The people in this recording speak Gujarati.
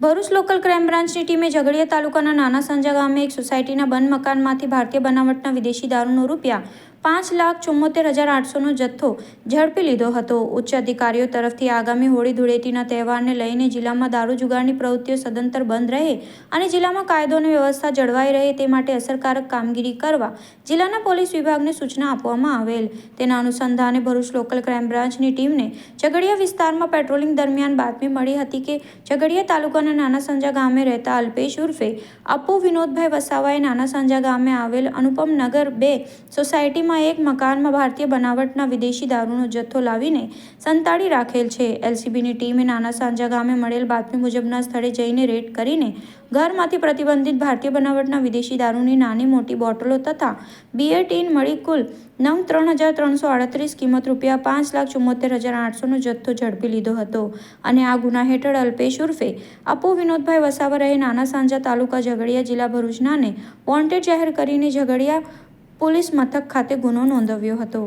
ભરૂચ લોકલ ક્રાઇમ બ્રાન્ચની ટીમે ઝઘડિયા તાલુકાના નાના સંજા ગામે એક સોસાયટીના બંધ મકાનમાંથી ભારતીય બનાવટના વિદેશી દારૂનો રૂપિયા પાંચ લાખ ચુમ્મોતેર હજાર આઠસોનો જથ્થો ઝડપી લીધો હતો. ઉચ્ચ અધિકારીઓ તરફથી આગામી હોળી ધૂળેટીના તહેવારને લઈને જિલ્લામાં દારૂ જુગારની પ્રવૃત્તિઓ સદંતર બંધ રહે અને જિલ્લામાં કાયદો અને વ્યવસ્થા જળવાઈ રહે તે માટે અસરકારક કામગીરી કરવા જિલ્લાના પોલીસ વિભાગને સૂચના આપવામાં આવેલ. તેના અનુસંધાને ભરૂચ લોકલ ક્રાઇમ બ્રાન્ચની ટીમને ઝઘડિયા વિસ્તારમાં પેટ્રોલિંગ દરમિયાન બાતમી મળી હતી કે ઝઘડિયા તાલુકાના નાના સંજા ગામે રહેતા અલ્પેશ ઉર્ફે અપુ વિનોદભાઈ વસાવાએ નાના સંજા ગામે આવેલ અનુપમ નગર બે સોસાયટીમાં એક મકાનમાં ભારતીય બનાવટના વિદેશી દારૂનો જથ્થો લાવીને સંતાડી રાખેલ છે. એલસીબીની ટીમે નાના સાંજા ગામે મળેલ બાતમી મુજબના સ્થળે જઈને રેડ કરીને ઘરમાંથી પ્રતિબંધિત ભારતીય બનાવટના વિદેશી દારૂની નાની મોટી બોટલો તથા બીએટીન ટીન મળી કુલ નવ ત્રણ હજાર ત્રણસો આડત્રીસ કિંમત રૂપિયા પાંચ લાખ ચુમ્મોતેર હજાર આઠસોનો જથ્થો ઝડપી લીધો હતો. અને આ ગુના હેઠળ અલ્પેશ ઉર્ફે અપુ વિનોદભાઈ વસાવા રહે નાના સાંજા તાલુકા ઝઘડિયા જિલ્લા ભરૂચનાને વોન્ટેડ જાહેર કરીને ઝઘડિયા પોલીસ મથક ખાતે ગુનો નોંધાવ્યો હતો.